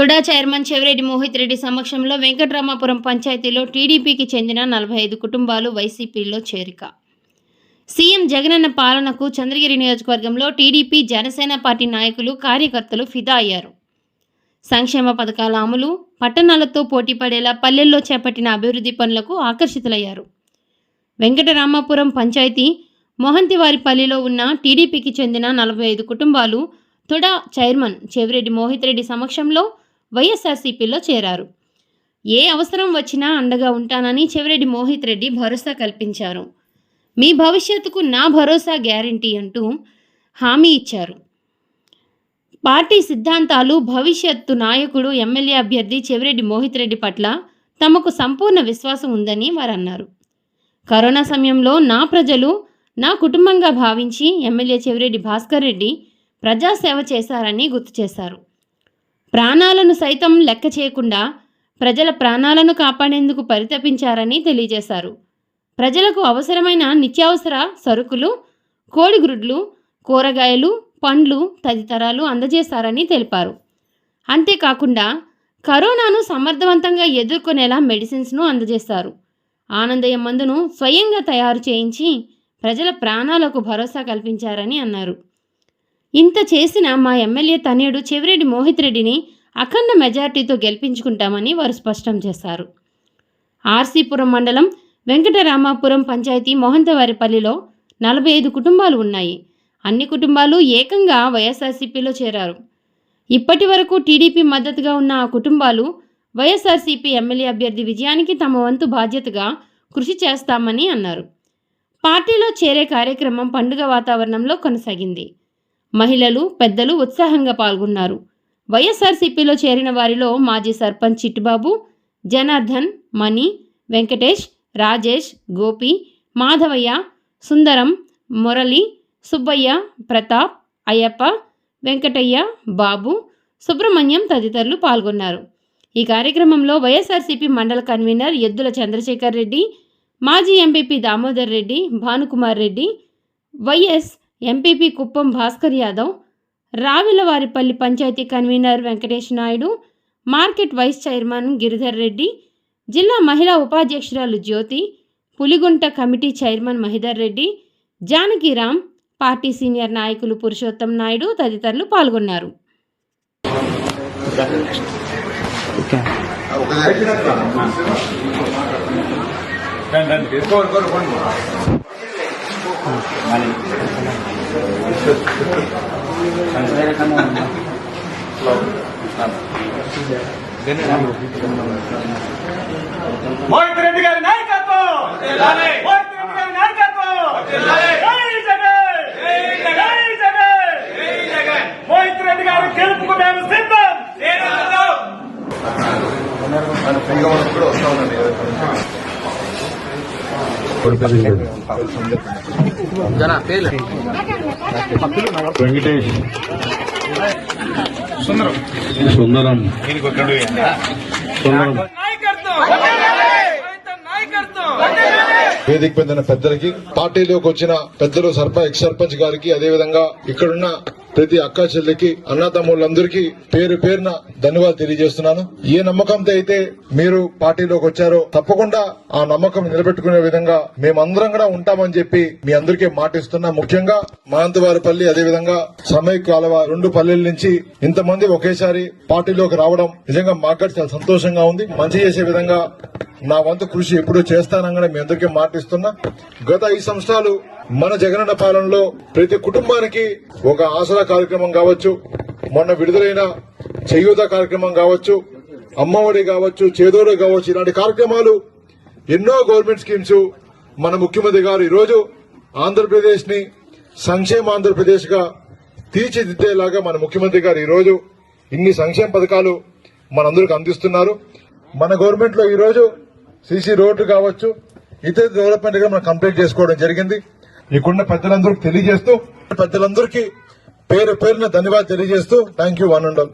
TUDA chairman Chevireddy Mohit Reddy సమక్షంలో వెంకటరామాపురం పంచాయతీలో టీడీపీకి చెందిన నలభై ఐదు కుటుంబాలు వైసీపీలో చేరిక. సీఎం జగనన్న పాలనకు చంద్రగిరి నియోజకవర్గంలో టీడీపీ జనసేన పార్టీ నాయకులు కార్యకర్తలు ఫిదా అయ్యారు. సంక్షేమ పథకాల అమలు పట్టణాలతో పోటీపడేలా పల్లెల్లో చేపట్టిన అభివృద్ధి పనులకు ఆకర్షితులయ్యారు. వెంకటరామాపురం పంచాయతీ మొహంతివారిపల్లిలో ఉన్న టీడీపీకి చెందిన నలభై ఐదు కుటుంబాలు తుడా చైర్మన్ చెవిరెడ్డి మోహిత్ రెడ్డి సమక్షంలో వైఎస్ఆర్సీపీలో చేరారు. ఏ అవసరం వచ్చినా అండగా ఉంటానని చెవిరెడ్డి మోహిత్ రెడ్డి భరోసా కల్పించారు. మీ భవిష్యత్తుకు నా భరోసా గ్యారంటీ అంటూ హామీ ఇచ్చారు. పార్టీ సిద్ధాంతాలు భవిష్యత్తు నాయకుడు ఎమ్మెల్యే అభ్యర్థి చెవిరెడ్డి మోహిత్ రెడ్డి పట్ల తమకు సంపూర్ణ విశ్వాసం ఉందని వారు అన్నారు కరోనా సమయంలో నా ప్రజలు నా కుటుంబంగా భావించి ఎమ్మెల్యే చెవిరెడ్డి భాస్కర్ రెడ్డి ప్రజాసేవ చేశారని గుర్తు చేశారు. ప్రాణాలను సైతం లెక్క చేయకుండా ప్రజల ప్రాణాలను కాపాడేందుకు పరితపించారని తెలియజేశారు. ప్రజలకు అవసరమైన నిత్యావసర సరుకులు కోడిగ్రుడ్లు కూరగాయలు పండ్లు తదితరాలు అందజేశారని తెలిపారు. అంతేకాకుండా కరోనాను సమర్థవంతంగా ఎదుర్కొనేలా మెడిసిన్స్ను అందజేశారు. ఆనందయ్య మందును స్వయంగా తయారు చేయించి ప్రజల ప్రాణాలకు భరోసా కల్పించారని అన్నారు. ఇంత చేసిన మా ఎమ్మెల్యే తనయుడు చెవిరెడ్డి మోహిత్ రెడ్డిని అఖండ మెజార్టీతో గెలిపించుకుంటామని వారు స్పష్టం చేశారు. ఆర్సీపురం మండలం వెంకటరామాపురం పంచాయతీ మోహంతవారిపల్లిలో నలభై ఐదు కుటుంబాలు ఉన్నాయి. అన్ని కుటుంబాలు ఏకంగా వైఎస్ఆర్సీపీలో చేరారు. ఇప్పటి వరకు టీడీపీ మద్దతుగా ఉన్న ఆ కుటుంబాలు వైఎస్ఆర్సీపీ ఎమ్మెల్యే అభ్యర్థి విజయానికి తమ వంతు బాధ్యతగా కృషి చేస్తామని అన్నారు. పార్టీలో చేరే కార్యక్రమం పండుగ వాతావరణంలో కొనసాగింది. మహిళలు పెద్దలు ఉత్సాహంగా పాల్గొన్నారు. వైఎస్ఆర్సీపీలో చేరిన వారిలో మాజీ సర్పంచ్ చిట్టుబాబు జనార్దన్ మణి వెంకటేష్ రాజేష్ గోపి మాధవయ్య సుందరం మురళి సుబ్బయ్య ప్రతాప్ అయ్యప్ప వెంకటయ్య బాబు సుబ్రహ్మణ్యం తదితరులు పాల్గొన్నారు. ఈ కార్యక్రమంలో వైఎస్ఆర్సీపీ మండల కన్వీనర్ ఎద్దుల చంద్రశేఖర్ రెడ్డి మాజీ MPP Damodar Reddy Bhanukumar Reddy vice MPP Kuppam Bhaskar Yadav Ravilavaripalli panchayat convener Venkatesh Naidu market vice chairman Giridhar Reddy జిల్లా మహిళా ఉపాధ్యక్షురాలు Jyothi Puligunta committee chairman Mahidhar Reddy Janakiram party senior నాయకులు పురుషోత్తం నాయుడు తదితరులు పాల్గొన్నారు. మోహిత్ రెడ్డి గారి నాయకత్వం! మోహిత్ రెడ్డి గారి నాయకత్వం! మోహిత్ రెడ్డి గారి గెలుపుకు మేము సిద్ధం! వెంకటేష్. సుందరం. సుందరం. నాయకత్వం. వేదిక పొందిన పెద్దలకి పార్టీలోకి వచ్చిన పెద్దలు సర్పంచ్ ఎక్స్ సర్పంచ్ గారికి అదే విధంగా ఇక్కడున్న ప్రతి అక్క చెల్లికి అన్నతమ్ముళ్ళందరికీ పేరు పేరున ధన్యవాదాలు తెలియజేస్తున్నాను. ఏ నమ్మకంతో అయితే మీరు పార్టీలోకి వచ్చారో తప్పకుండా ఆ నమ్మకం నిలబెట్టుకునే విధంగా మేమందరం కూడా ఉంటామని చెప్పి మీ అందరికీ మాటిస్తున్నా. ముఖ్యంగా మాంతవారిపల్లి అదే విధంగా సమయ కాలువ రెండు పల్లెల నుంచి ఇంతమంది ఒకేసారి పార్టీలోకి రావడం నిజంగా మాకు చాలా సంతోషంగా ఉంది. మంచి చేసే విధంగా నా వంతు కృషి ఎప్పుడూ చేస్తానని మీ అందరికీ మాటిస్తున్నా గత ఐదు సంవత్సరాలు మన జగనన్న పాలనలో ప్రతి కుటుంబానికి ఒక ఆసరా కార్యక్రమం కావచ్చు మొన్న విడుదలైన చేయూత కార్యక్రమం కావచ్చు అమ్మఒడి కావచ్చు చేదోడు కావచ్చు ఇలాంటి కార్యక్రమాలు ఎన్నో గవర్నమెంట్ స్కీమ్స్ మన ముఖ్యమంత్రి గారు ఈరోజు ఆంధ్రప్రదేశ్ని సంక్షేమ ఆంధ్రప్రదేశ్గా తీర్చిదిద్దేలాగా మన ముఖ్యమంత్రి గారు ఈరోజు ఇన్ని సంక్షేమ పథకాలు మనందరికి అందిస్తున్నారు. మన గవర్నమెంట్లో ఈరోజు సీసీ రోడ్లు కావచ్చు ఇతర డెవలప్మెంట్ మనం కంప్లీట్ చేసుకోవడం జరిగింది. ఇక్కడున్న పెద్దలందరికీ తెలియజేస్తూ పెద్దలందరికీ పేరు పేరున ధన్యవాదాలు తెలియజేస్తూ thank you one and all